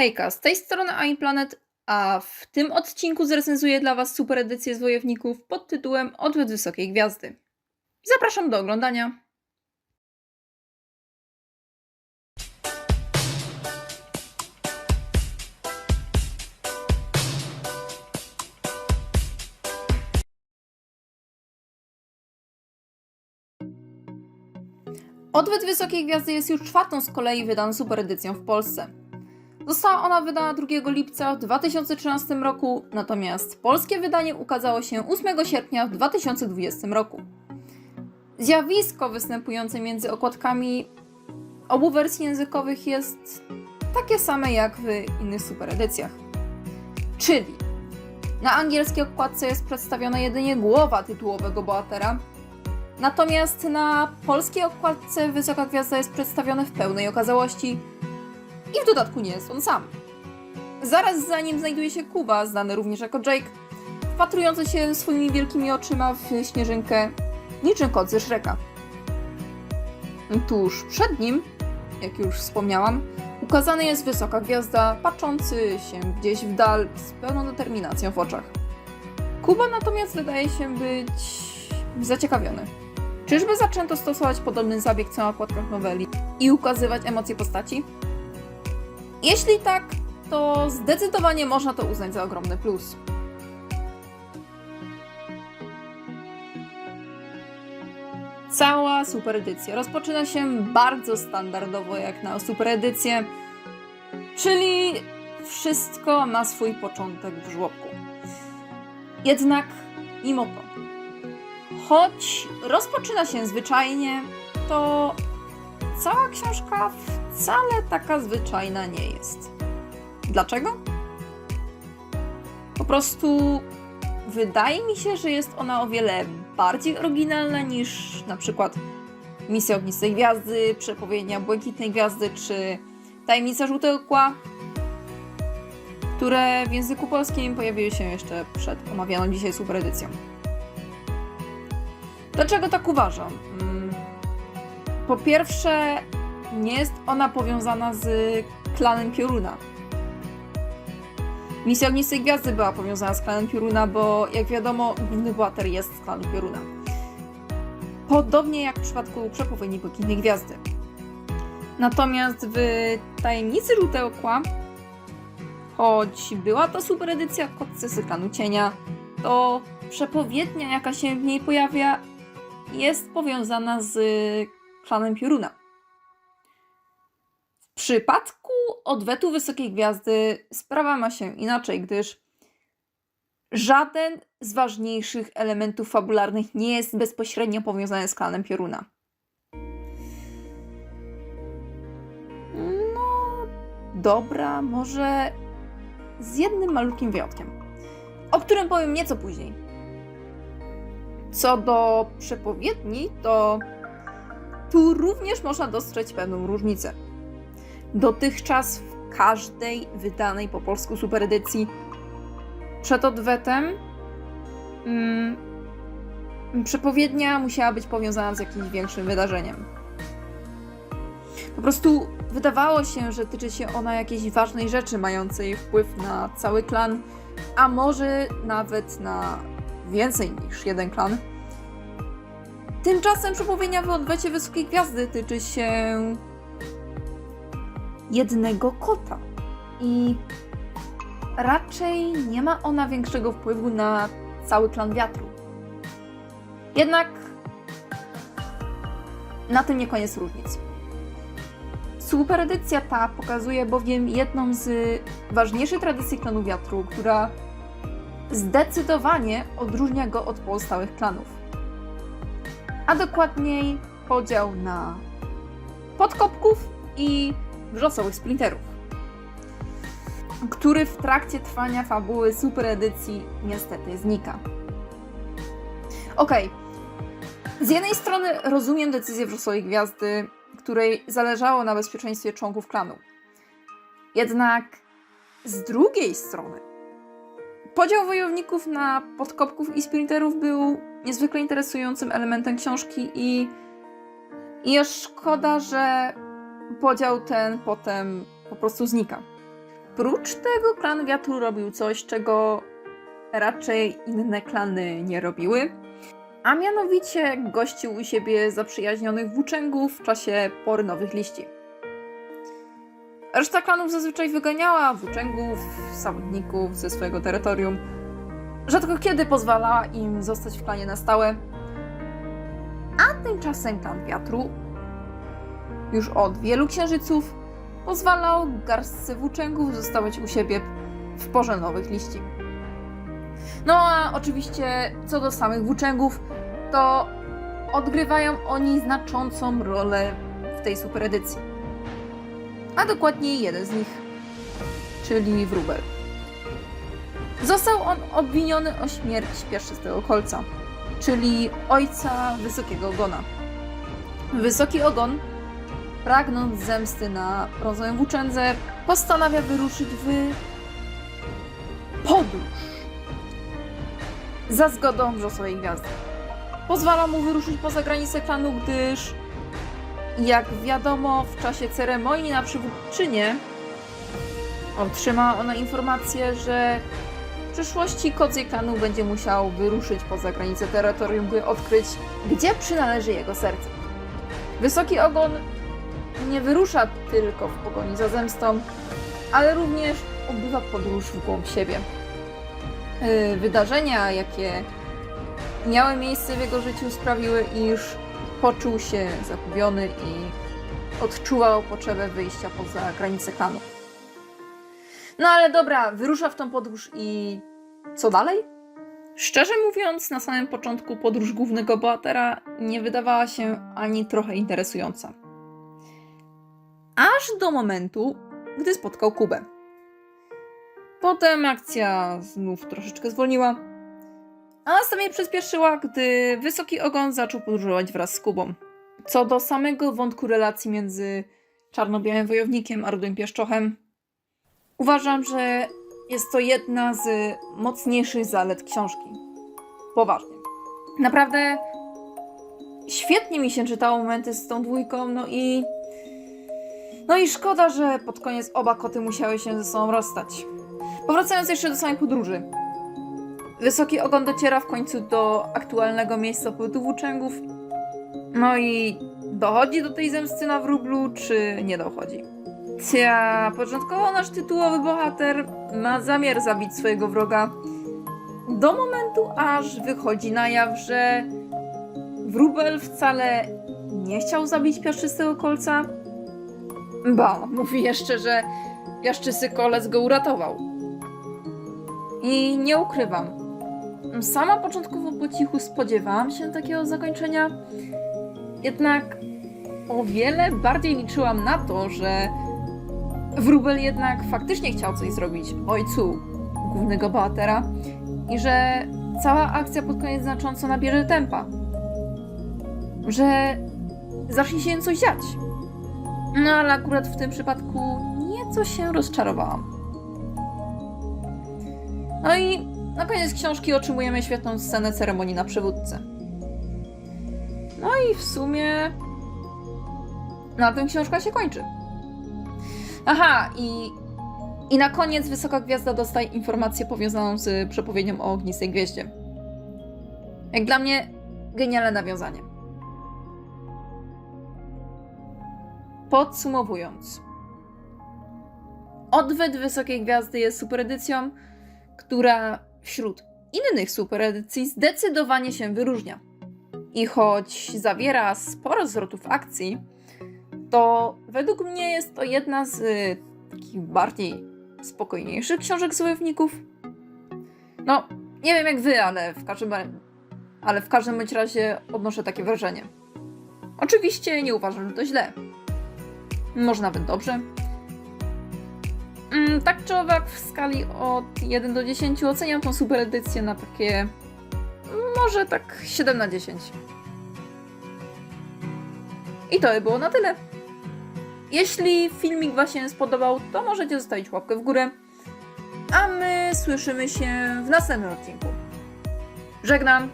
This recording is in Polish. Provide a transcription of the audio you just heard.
Hejka, z tej strony iPlanet, a w tym odcinku zrecenzuję dla Was super edycję z Wojowników pod tytułem Odwet Wysokiej Gwiazdy. Zapraszam do oglądania. Odwet Wysokiej Gwiazdy jest już czwartą z kolei wydaną super edycją w Polsce. Została ona wydana 2 lipca w 2013 roku, natomiast polskie wydanie ukazało się 8 sierpnia w 2020 roku. Zjawisko występujące między okładkami obu wersji językowych jest takie same jak w innych superedycjach. Czyli na angielskiej okładce jest przedstawiona jedynie głowa tytułowego bohatera, natomiast na polskiej okładce Wysoka Gwiazda jest przedstawiona w pełnej okazałości i w dodatku nie jest on sam. Zaraz za nim znajduje się Kuba, znany również jako Jake, wpatrujący się swoimi wielkimi oczyma w śnieżynkę, niczym kot ze Shreka. Tuż przed nim, jak już wspomniałam, ukazany jest wysoka gwiazda, patrzący się gdzieś w dal z pełną determinacją w oczach. Kuba natomiast wydaje się być zaciekawiony. Czyżby zaczęto stosować podobny zabieg co na okładkach noweli i ukazywać emocje postaci? Jeśli tak, to zdecydowanie można to uznać za ogromny plus. Cała super edycja rozpoczyna się bardzo standardowo jak na super edycję, czyli wszystko ma swój początek w żłobku. Jednak mimo to, choć rozpoczyna się zwyczajnie, to cała książka wcale taka zwyczajna nie jest. Dlaczego? Po prostu wydaje mi się, że jest ona o wiele bardziej oryginalna niż na przykład Misja Ognistej Gwiazdy, Przepowiednia Błękitnej Gwiazdy czy Tajemnica Żółtego Kła, które w języku polskim pojawiły się jeszcze przed omawianą dzisiaj superedycją. Dlaczego tak uważam? Po pierwsze, nie jest ona powiązana z klanem Pioruna. Misja Ognistej Gwiazdy była powiązana z klanem Pioruna, bo jak wiadomo, główny bohater jest z klanu Pioruna. Podobnie jak w przypadku Przepowiedni Błękitnej Gwiazdy. Natomiast w Tajemnicy Żółtego Kła, choć była to super edycja kotce z klanu Cienia, to przepowiednia, jaka się w niej pojawia, jest powiązana z klanem Pioruna. W przypadku odwetu Wysokiej Gwiazdy sprawa ma się inaczej, gdyż żaden z ważniejszych elementów fabularnych nie jest bezpośrednio powiązany z klanem Pioruna. No, dobra, może z jednym malutkim wyjątkiem, o którym powiem nieco później. Co do przepowiedni, to tu również można dostrzec pewną różnicę. Dotychczas w każdej wydanej po polsku superedycji przed odwetem mm, przepowiednia musiała być powiązana z jakimś większym wydarzeniem. Po prostu wydawało się, że tyczy się ona jakiejś ważnej rzeczy mającej wpływ na cały klan, a może nawet na więcej niż jeden klan. Tymczasem przepowiednia w odwecie Wysokiej Gwiazdy tyczy się jednego kota. I raczej nie ma ona większego wpływu na cały klan wiatru. Jednak na tym nie koniec różnic. Superedycja ta pokazuje bowiem jedną z ważniejszych tradycji klanu wiatru, która zdecydowanie odróżnia go od pozostałych klanów. A dokładniej podział na podkopków i wrzosowych splinterów, który w trakcie trwania fabuły super edycji niestety znika. Okej, z jednej strony rozumiem decyzję wrzosowej gwiazdy, której zależało na bezpieczeństwie członków klanu. Jednak z drugiej strony podział wojowników na podkopków i sprinterów był niezwykle interesującym elementem książki i, i szkoda, że podział ten potem po prostu znika. Oprócz tego klan wiatru robił coś, czego raczej inne klany nie robiły. A mianowicie gościł u siebie zaprzyjaźnionych włóczęgów w czasie pory nowych liści. Reszta klanów zazwyczaj wyganiała włóczęgów, zawodników ze swojego terytorium. Rzadko kiedy pozwalała im zostać w klanie na stałe. A tymczasem klan wiatru już od wielu księżyców pozwalał garstce włóczęgów zostawać u siebie w porze nowych liści. No a oczywiście co do samych włóczęgów, to odgrywają oni znaczącą rolę w tej superedycji. A dokładniej jeden z nich, czyli Wróbel. Został on obwiniony o śmierć pierzystego kolca, czyli ojca Wysokiego Ogona. Wysoki Ogon, pragnąc zemsty na brązowym włóczędze, postanawia wyruszyć w podróż za zgodą wrzosowej gwiazdy. Pozwala mu wyruszyć poza granice klanu, gdyż jak wiadomo w czasie ceremonii na przywódczynie otrzyma ona informację, że przyszłości kodzej klanu będzie musiał wyruszyć poza granice terytorium, by odkryć, gdzie przynależy jego serce. Wysoki ogon nie wyrusza tylko w pogoni za zemstą, ale również odbywa podróż w głąb siebie. Yy, Wydarzenia, jakie miały miejsce w jego życiu, sprawiły, iż poczuł się zagubiony i odczuwał potrzebę wyjścia poza granice klanu. No ale dobra, wyrusza w tą podróż i co dalej? Szczerze mówiąc, na samym początku podróż głównego bohatera nie wydawała się ani trochę interesująca. Aż do momentu, gdy spotkał Kubę. Potem akcja znów troszeczkę zwolniła, a następnie przyspieszyła, gdy Wysoki Ogon zaczął podróżować wraz z Kubą. Co do samego wątku relacji między czarno-białym wojownikiem a rudym pieszczochem, uważam, że jest to jedna z mocniejszych zalet książki. Poważnie. Naprawdę świetnie mi się czytało momenty z tą dwójką, no i no i szkoda, że pod koniec oba koty musiały się ze sobą rozstać. Powracając jeszcze do samej podróży. Wysoki ogon dociera w końcu do aktualnego miejsca pobytu włóczęgów. No i dochodzi do tej zemsty na wróblu, czy nie dochodzi? Początkowo nasz tytułowy bohater ma zamiar zabić swojego wroga. Do momentu, aż wychodzi na jaw, że wróbel wcale nie chciał zabić piaszczystego kolca. Ba, mówi jeszcze, że piaszczysty kolec go uratował. I nie ukrywam, sama początkowo po cichu spodziewałam się takiego zakończenia, jednak o wiele bardziej liczyłam na to, że Wróbel jednak faktycznie chciał coś zrobić ojcu głównego bohatera i że cała akcja pod koniec znacząco nabierze tempa. Że zacznie się coś dziać. No ale akurat w tym przypadku nieco się rozczarowałam. No i na koniec książki otrzymujemy świetną scenę ceremonii na przywódcę. No i w sumie na tym książka się kończy. Aha, i, i na koniec Wysoka Gwiazda dostaje informację powiązaną z przepowiedzią o ognistej gwieździe. Jak dla mnie genialne nawiązanie. Podsumowując. Odwyt Wysokiej Gwiazdy jest superedycją, która wśród innych superedycji zdecydowanie się wyróżnia. I choć zawiera sporo zwrotów akcji, to według mnie jest to jedna z y, takich bardziej spokojniejszych książek z wojowników. No, nie wiem jak wy, ale w każdym, ale w każdym bądź razie odnoszę takie wrażenie. Oczywiście nie uważam, że to źle. Może nawet dobrze. Mm, tak czy owak w skali od 1 do 10 oceniam tą super edycję na takie może tak 7 na 10. I to by było na tyle. Jeśli filmik Wam się spodobał, to możecie zostawić łapkę w górę. A my słyszymy się w następnym odcinku. Żegnam.